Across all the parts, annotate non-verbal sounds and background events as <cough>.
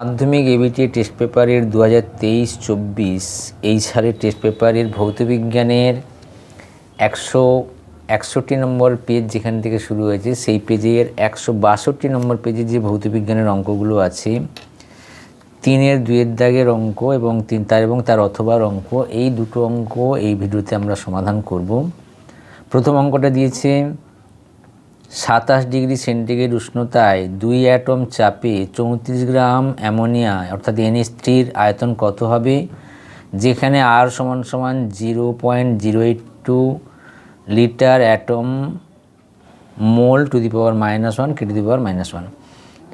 মাধ্যমিক ABT test পেপারের দু হাজার তেইশ চব্বিশ এই সালের টেস্ট পেপারের ভৌতবিজ্ঞানের একশো একষট্টি নম্বর পেজ যেখান থেকে শুরু হয়েছে, সেই পেজের একশো বাষট্টি নম্বর পেজে যে ভৌতবিজ্ঞানের অঙ্কগুলো আছে, তিনের দুয়ের দাগের অঙ্ক এবং তিন তার এবং তার অথবার অঙ্ক, এই দুটো অঙ্ক এই ভিডিওতে আমরা সমাধান করব। প্রথম অঙ্কটা দিয়েছে সাতাশ ডিগ্রি সেন্টিগ্রেড উষ্ণতায় দুই অ্যাটম চাপে চৌত্রিশ গ্রাম অ্যামোনিয়া, অর্থাৎ এনএস থ্রির আয়তন কত হবে? যেখানে আর সমান সমান zero point zero eight two litre atom mole to the power minus one, K to the power minus one.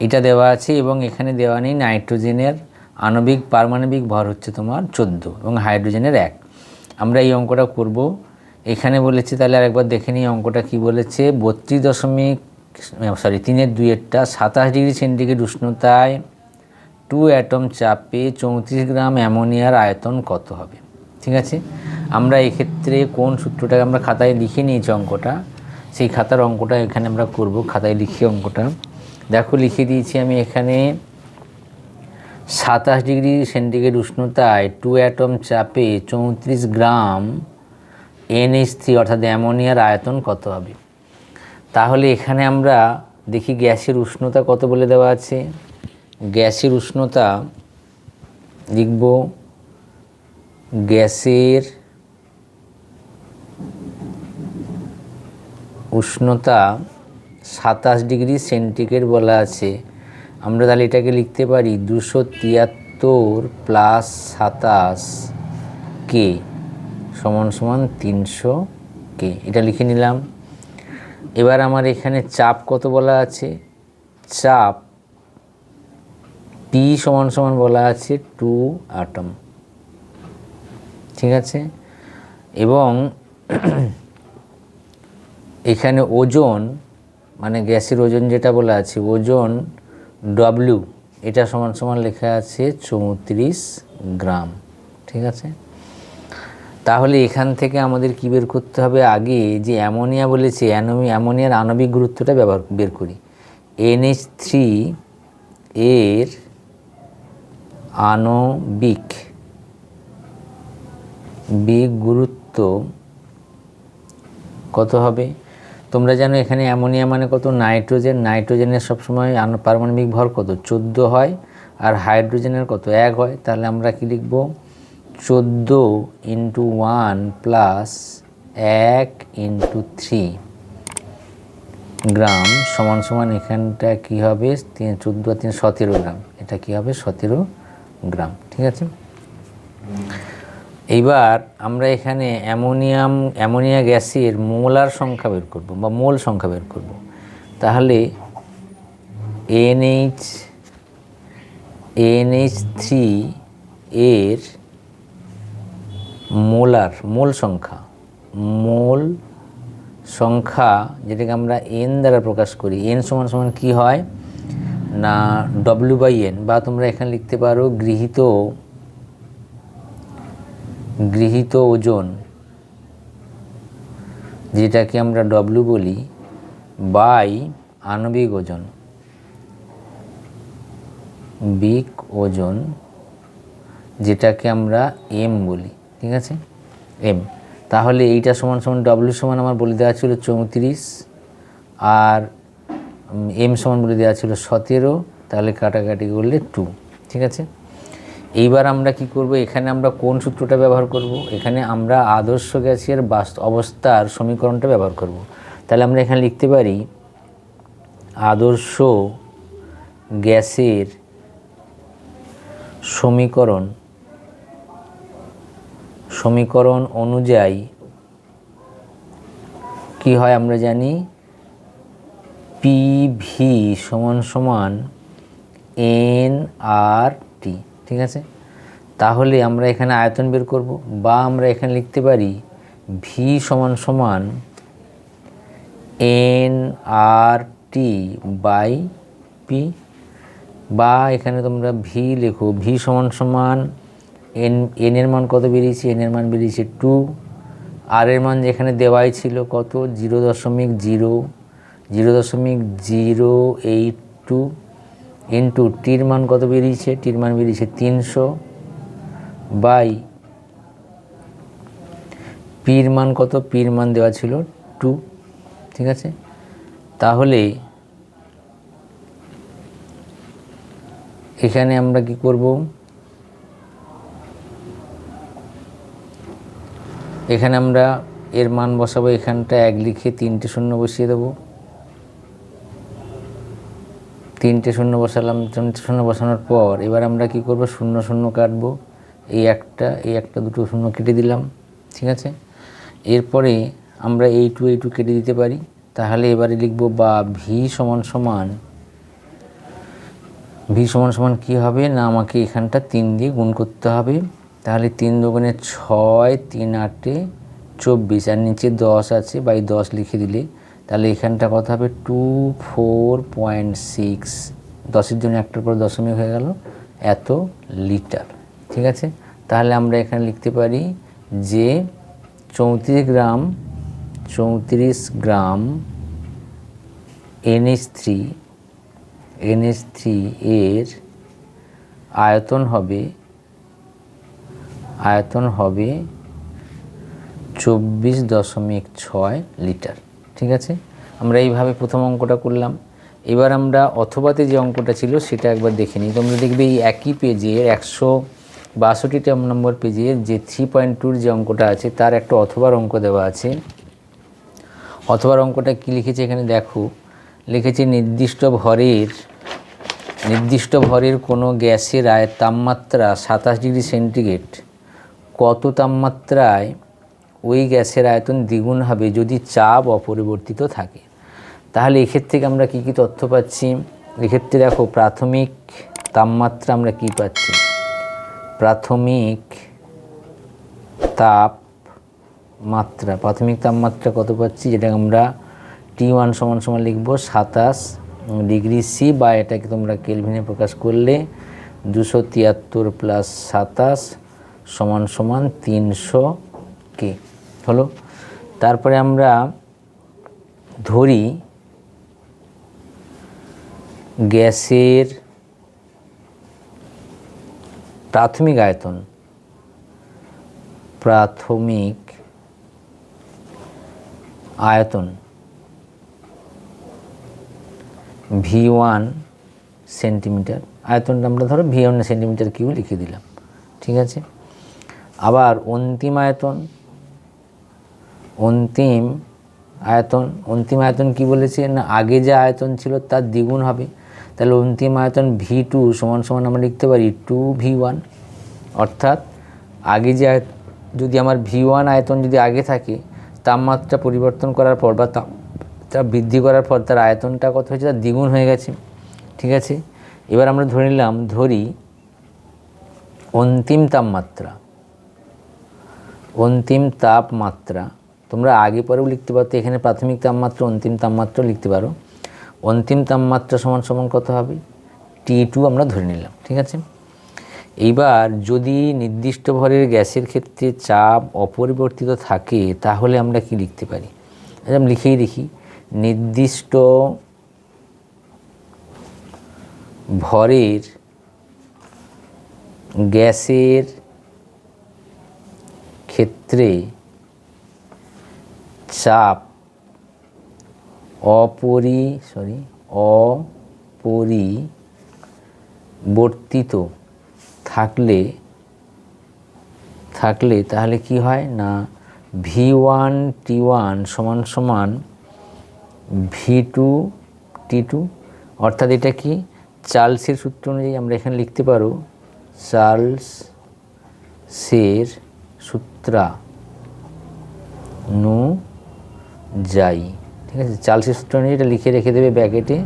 এটা দেওয়া আছে এবং এখানে দেওয়া নেই, নাইট্রোজেনের আণবিক, পারমাণবিক ভর হচ্ছে তোমার চোদ্দ এবং হাইড্রোজেনের এক। আমরা এই অঙ্কটা করব। এখানে বলেছে, তাহলে আরেকবার দেখে নিই অঙ্কটা কি বলেছে। বত্রিশ দশমিক সরি তিনের দুইয়েরটা, সাতাশ ডিগ্রি সেন্টিগ্রেড উষ্ণতায় টু অ্যাটম চাপে চৌত্রিশ গ্রাম অ্যামোনিয়ার আয়তন কত হবে? ঠিক আছে? আমরা এক্ষেত্রে কোন সূত্রটাকে আমরা খাতায় লিখে নিয়েছি অঙ্কটা, সেই খাতার অঙ্কটা এখানে আমরা করব, খাতায় লিখে অঙ্কটা। দেখো, লিখে দিয়েছি আমি এখানে সাতাশ ডিগ্রি সেন্টিগ্রেড উষ্ণতায় টু অ্যাটম চাপে চৌত্রিশ গ্রাম এনএইচ থ্রি অর্থাৎ অ্যামোনিয়ার আয়তন কত হবে? তাহলে এখানে আমরা দেখি গ্যাসের উষ্ণতা কত বলে দেওয়া আছে? গ্যাসের উষ্ণতা লিখব গ্যাসের উষ্ণতা সাতাশ ডিগ্রি সেন্টিগ্রেড বলা আছে। আমরা তাহলে এটাকে লিখতে পারি দুশো তিয়াত্তর প্লাস সাতাশ কে। সমান সমান তিনশো কে এটা লিখে নিলাম। এবার আমার এখানে চাপ কত বলা আছে? চাপ পি সমান সমান বলা আছে টু আটম ঠিক আছে? এবং <clears throat> এখানে ওজন মানে গ্যাসের ওজন যেটা বলা আছে, ওজন ডব্লিউ এটা সমান সমান লেখা আছে চৌত্রিশ গ্রাম। ঠিক আছে? তাহলে এখান থেকে আমাদের কি বের করতে হবে? আগে যে অ্যামোনিয়া বলেছে, অ্যানোমি অ্যামোনিয়ার আণবিক গুরুত্বটা ব্যবহার বের করি। এনএইচ থ্রি এর আণবিক বিগ গুরুত্ব কত হবে? তোমরা জানো এখানে অ্যামোনিয়া মানে কত? নাইট্রোজেন। নাইট্রোজেনের সবসময় পারমাণবিক ভর কত? চোদ্দ হয়, আর হাইড্রোজেনের কত? এক হয়। তাহলে আমরা কি লিখব? চোদ্দ ইন্টু ওয়ান প্লাস এক ইন্টু থ্রি গ্রাম সমান সমান এখানটা কী হবে? তিন, চোদ্দ তিন, সতেরো গ্রাম। এটা কী হবে? সতেরো গ্রাম। ঠিক আছে? এইবার আমরা এখানে অ্যামোনিয়াম, অ্যামোনিয়া গ্যাসের মোলার সংখ্যা বের করব বা মোল সংখ্যা বের করব। তাহলে N H N H three এর মোলার, মোল সংখ্যা। মোল সংখ্যা যেটাকে আমরা এন দ্বারা প্রকাশ করি এন সমান সমান কী হয়? না ডব্লিউ বাই এন বা তোমরা এখানে লিখতে পারো গৃহীত গৃহীত ওজন, যেটাকে আমরা ডব্লু বলি বাই আণবিক ওজন। বিক ওজন, যেটাকে আমরা এম বলি। ঠিক আছে? এম তাহলে এইটা সমান সমান ডব্লিউ সমান আমার বলে দেওয়া ছিল চৌত্রিশ আর এম সমান বলে দেওয়া ছিল সতেরো, তাহলে কাটাকাটি করলে টু ঠিক আছে? এইবার আমরা কি করব? এখানে আমরা কোন সূত্রটা ব্যবহার করব? এখানে আমরা আদর্শ গ্যাসের বাস্ত অবস্থার সমীকরণটা ব্যবহার করব। তাহলে আমরা এখানে লিখতে পারি আদর্শ গ্যাসের সমীকরণ সমীকরণ অনুযায়ী কি হয় আমরা জানি? পি ভি সমান সমান এন আর টি ঠিক আছে? তাহলে আমরা এখানে আয়তন বের করব বা আমরা এখানে লিখতে পারি ভি সমান সমান N R T by P বা এখানে তোমরা ভি লেখো ভি সমান সমান এন এন এর মান কত বেরিয়েছে? এন এর মান বেরিয়েছে টু আর এর মান যেখানে দেওয়াই ছিল কত? জিরো দশমিক জিরো জিরো দশমিক জিরো এইট টু ইন্টু টির মান কত বেরিয়েছে? টির মান বেরিয়েছে তিনশো বাই পির মান কত? পির মান দেওয়া ছিল টু ঠিক আছে? তাহলে এখানে আমরা কি করব? এখানে আমরা এর মান বসাবো, এখানটা এক লিখে তিনটে শূন্য বসিয়ে দেবো। তিনটে শূন্য বসালাম, তিনটে শূন্য বসানোর পর এবার আমরা কি করব? শূন্য শূন্য কাটবো। এই একটা এই একটা দুটো শূন্য কেটে দিলাম, ঠিক আছে? এরপরে আমরা এই টু এই টু কেটে দিতে পারি। তাহলে এবারে লিখব বা ভি সমান সমান ভি সমান সমান কী হবে? না, আমাকে এখানটা তিন দিয়ে গুণ করতে হবে। তাহলে তিন দোকানে ছয়, তিন আটে চব্বিশ, আর নিচে দশ আছে, বাই দশ লিখে দিলে, তাহলে এখানটা কত হবে? Two four point six. দশের জন্য একটার পর দশমিক হয়ে গেল, এত লিটার, ঠিক আছে? তাহলে আমরা এখানে লিখতে পারি যে চৌত্রিশ গ্রাম চৌত্রিশ gram N S three N S three এর আয়তন হবে আয়তন হবে চব্বিশ দশমিক ছয় লিটার, ঠিক আছে? আমরা এইভাবে প্রথম অঙ্কটা করলাম। এবার আমরা অথবাতে যে অঙ্কটা ছিল সেটা একবার দেখে নিই। তোমরা দেখবে এই একই পেজের একশো বাষট্টিটা নম্বর পেজে যে থ্রি পয়েন্ট টুর যে অঙ্কটা আছে, তার একটা অথবার অঙ্ক দেওয়া আছে। অথবার অঙ্কটা কী লিখেছে এখানে দেখো? লিখেছে নির্দিষ্ট ভরের নির্দিষ্ট ভরের কোনো গ্যাসের আয় তাপমাত্রা সাতাশ ডিগ্রি সেন্টিগ্রেড। কত তাপমাত্রায় ওই গ্যাসের আয়তন দ্বিগুণ হবে যদি চাপ অপরিবর্তিত থাকে? তাহলে এক্ষেত্রে আমরা কী কী তথ্য পাচ্ছি? এক্ষেত্রে দেখো, প্রাথমিক তাপমাত্রা আমরা কী পাচ্ছি? প্রাথমিক তাপ মাত্রা প্রাথমিক তাপমাত্রা কত পাচ্ছি? যেটা আমরা টি ওয়ান সমান সমান লিখব সাতাশ ডিগ্রি সি বা এটাকে তোমরা কেলভিনে প্রকাশ করলে দুশো তিয়াত্তর প্লাস সাতাশ সমান সমান তিনশো কে হলো? তারপরে আমরা ধরি গ্যাসের প্রাথমিক আয়তন প্রাথমিক আয়তন ভি ওয়ান সেন্টিমিটার আয়তনটা আমরা ধরো ভি ওয়ান সেন্টিমিটার কিউ লিখে দিলাম। ঠিক আছে? আবার অন্তিম আয়তন অন্তিম আয়তন অন্তিম আয়তন কি বলেছে? না, আগে যে আয়তন ছিল তার দ্বিগুণ হবে। তাহলে অন্তিম আয়তন ভি টু সমান সমান আমরা লিখতে পারি টু ভি ওয়ান অর্থাৎ আগে যে যদি আমার ভি ওয়ান আয়তন যদি আগে থাকে, তাপমাত্রা পরিবর্তন করার পর বা তাপমাত্রা বৃদ্ধি করার পর তার আয়তনটা কত হয়েছে? তার দ্বিগুণ হয়ে গেছে। ঠিক আছে? এবার আমরা ধরে নিলাম, ধরি অন্তিম তাপমাত্রা। অন্তিম তাপমাত্রা, তোমরা আগে পরেও লিখতে পারো, এখানে প্রাথমিক তাপমাত্রা, অন্তিম তাপমাত্রা লিখতে পারো। অন্তিম তাপমাত্রা সমান সমান কত হবে? টি টু আমরা ধরে নিলাম, ঠিক আছে? এইবার যদি নির্দিষ্ট ভরের গ্যাসের ক্ষেত্রে চাপ অপরিবর্তিত থাকে, তাহলে আমরা কি লিখতে পারি? আচ্ছা আমি লিখেই দেখি। নির্দিষ্ট ভরের গ্যাসের ক্ষেত্রে চাপ, অপরি সরি অপরিবর্তিত থাকলে থাকলে তাহলে কি হয় না ভি ওয়ান টি ওয়ান সমান সমান ভি টু টি টু, অর্থাৎ এটা কি? চার্লসের সূত্র অনুযায়ী আমরা এখানে লিখতে পারো চার্লস সের সূত্রা নু যাই। ঠিক আছে? চার্লসের সূত্র অনুযায়ী এটা লিখে রেখে দেবে ব্যাকেটে।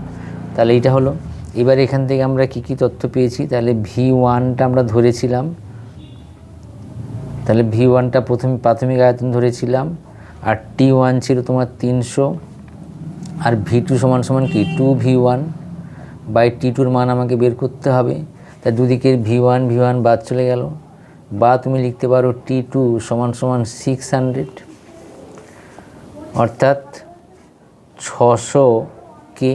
তাহলে এইটা হলো। এবার এখান থেকে আমরা কি কি তথ্য পেয়েছি? তাহলে ভি ওয়ানটা আমরা ধরেছিলাম। তাহলে ভি ওয়ানটা প্রথমে প্রাথমিক আয়তন ধরেছিলাম। আর টি ওয়ান ছিল তোমার তিনশো। আর ভি টু সমান সমান কি? Two V one by T টুর মান আমাকে বের করতে হবে। তাই দুদিকের ভি ওয়ান ভি ওয়ান বাদ চলে গেল। বা তুমি লিখতে পারো টি টু সমান সমান সিক্স হান্ড্রেড অর্থাৎ ছশো কে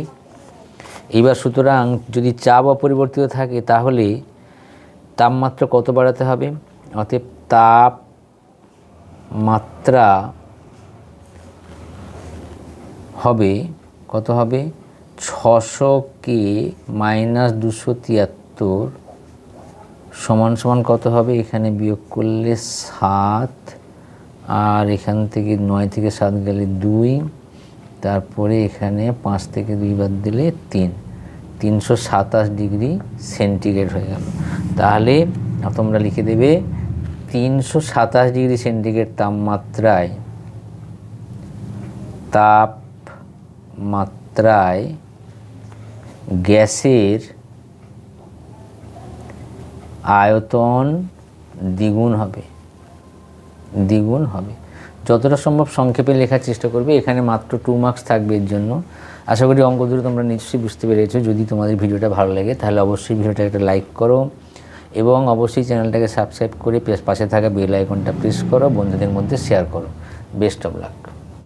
এইবার সুতরাং যদি চাপ অপরিবর্তিত থাকে তাহলে তাপমাত্রা কত বাড়াতে হবে? অতএব তাপ মাত্রা হবে, কত হবে? ছশো কে মাইনাস দুশো তিয়াত্তর। সমান সমান কত হবে? এখানে বিয়োগ করলে সাত, আর এখান থেকে নয় থেকে সাত গেলে দুই, তারপরে এখানে পাঁচ থেকে দুই বাদ দিলে তিন। তিনশো সাতাশ ডিগ্রি সেন্টিগ্রেড হয়ে গেল। তাহলে তোমরা লিখে দেবে, তিনশো সাতাশ ডিগ্রি সেন্টিগ্রেড তাপমাত্রায় তাপমাত্রায় গ্যাসের আয়তন দ্বিগুণ হবে। দ্বিগুণ হবে। যতটা সম্ভব সংক্ষেপে লেখার চেষ্টা করবে। এখানে মাত্র টু মার্কস থাকবে এর জন্য। আশা করি অঙ্ক দুটো তোমরা নিশ্চয়ই বুঝতে পেরেছ। যদি তোমাদের ভিডিওটা ভালো লাগে, তাহলে অবশ্যই ভিডিওটা একটা লাইক করো এবং অবশ্যই চ্যানেলটাকে সাবস্ক্রাইব করে পাশে থাকা বেল আইকনটা প্রেস করো, বন্ধুদের মধ্যে শেয়ার করো। Best of luck